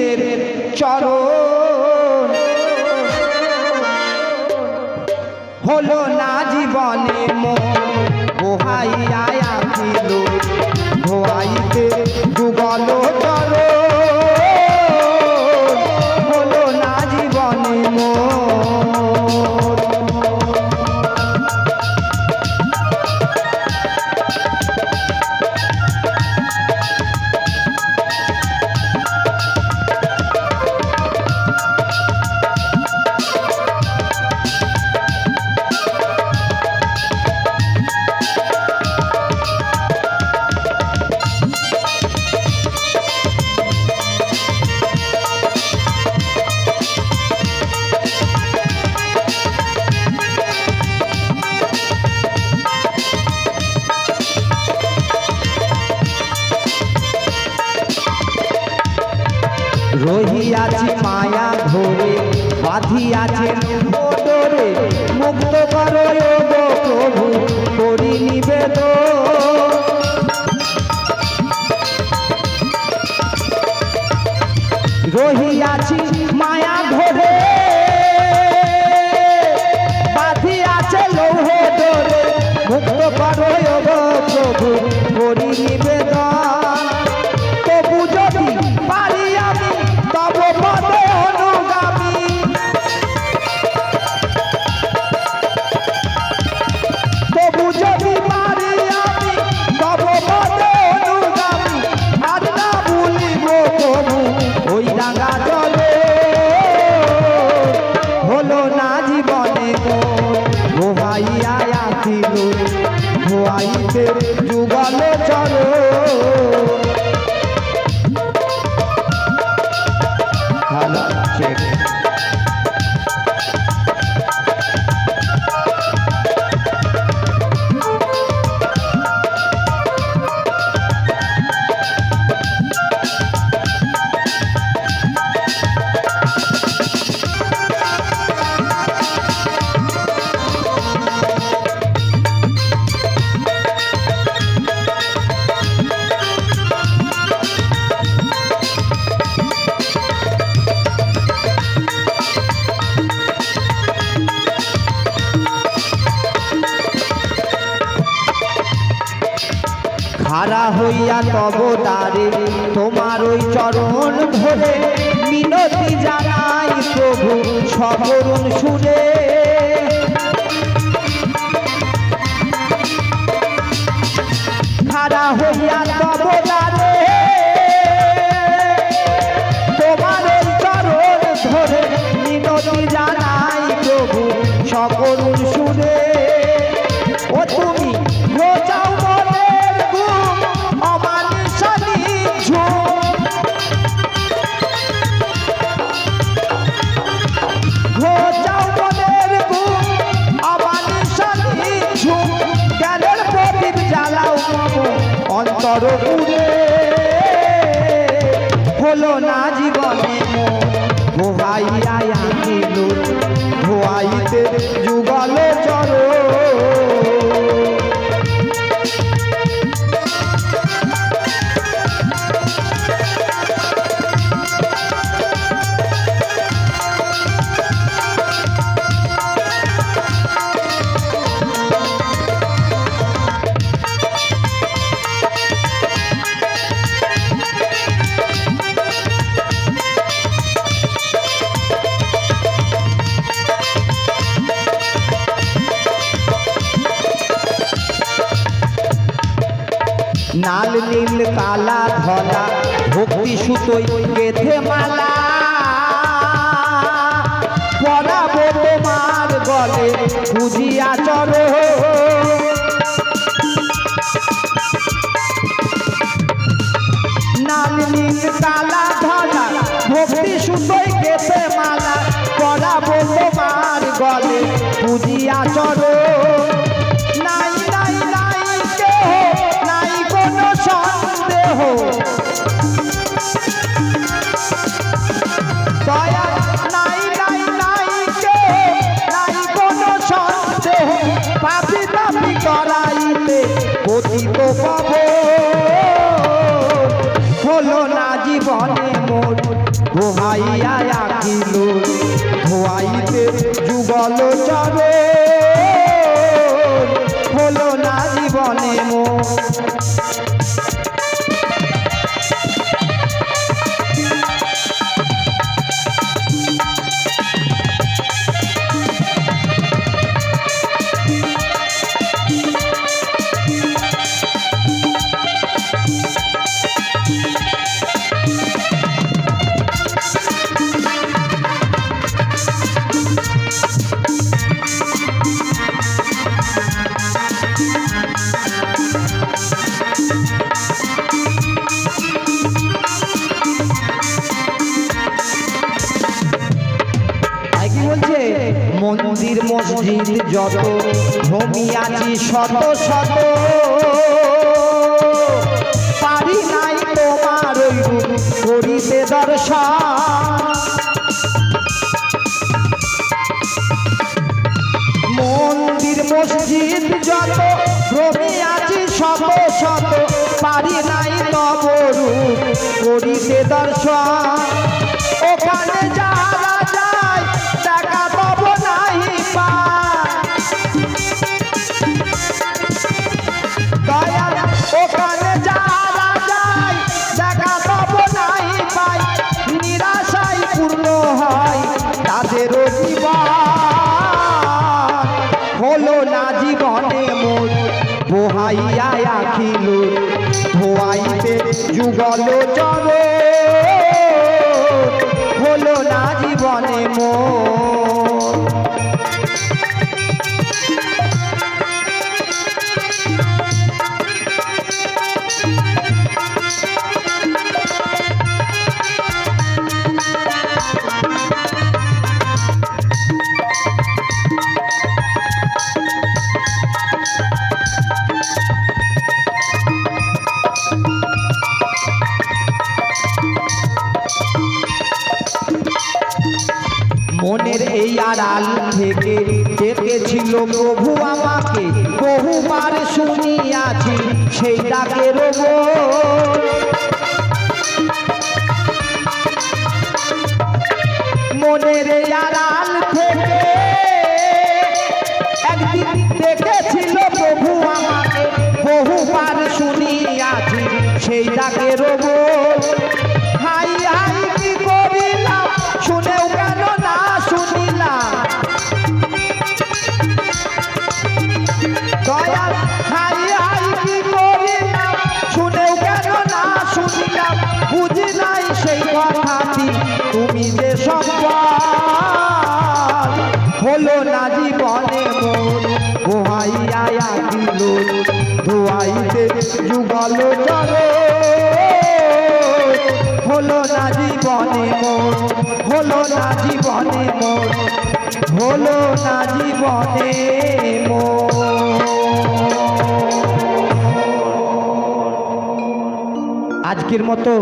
মুর্শিদের চরণ। হলো না জীবনে মন গোহাইয়া ছিল রহিয়াছি মায়া ধরে বাঁধিয়াছে ওডরে মুক্ত করো প্রভু করি নিবেদন। রহিয়াছি খাড়া হইয়া তব দ্বারে তোমার ওই চরণ ধরে মিনতি জানাই প্রভু, সবরুণ সুরে। হারা হইয়া তব দ্বারে অন্তর পুরে হলো না জীবনে আনিল ধোয়াইতে যুগল চরো নাল নীল কালা ধলা, ভক্তি সুতোই গেথে মালা। পরাবো তোমার গলে বুঝিয়া চর। নাল নীল কালা ধলা, ভক্তি সুতোই গেথে মালা। পাব হলো না জীবনে মোর ভোহাইয়া আখিল ধোয়াইতে যুগল চরে মসজিদ যত, ভূমি আছি শত শত। পারি নাই তোমার করিতে দর্শন। মন্দির, মসজিদ যত, ভূমি আছি শত শত। পারি নাই তব করিতে দর্শন। ওখানে যারা না জীবনে মোর পোহাইয়া আখিল ধোয়াইতে যুগল চরে হলো না জীবনে মোর আড়াল থেকে ডেকেছিল প্রভু আমাকে। বহুবার শুনিয়াছি সেই মনের আড়াল থেকে একদিন ডেকেছিল প্রভু আমাকে। বহুবার শুনিয়াছি সেই যুগল চলো। হলো না জীবনে মোর হলো না জীবনে মোর হলো না জীবনে আজকের মতো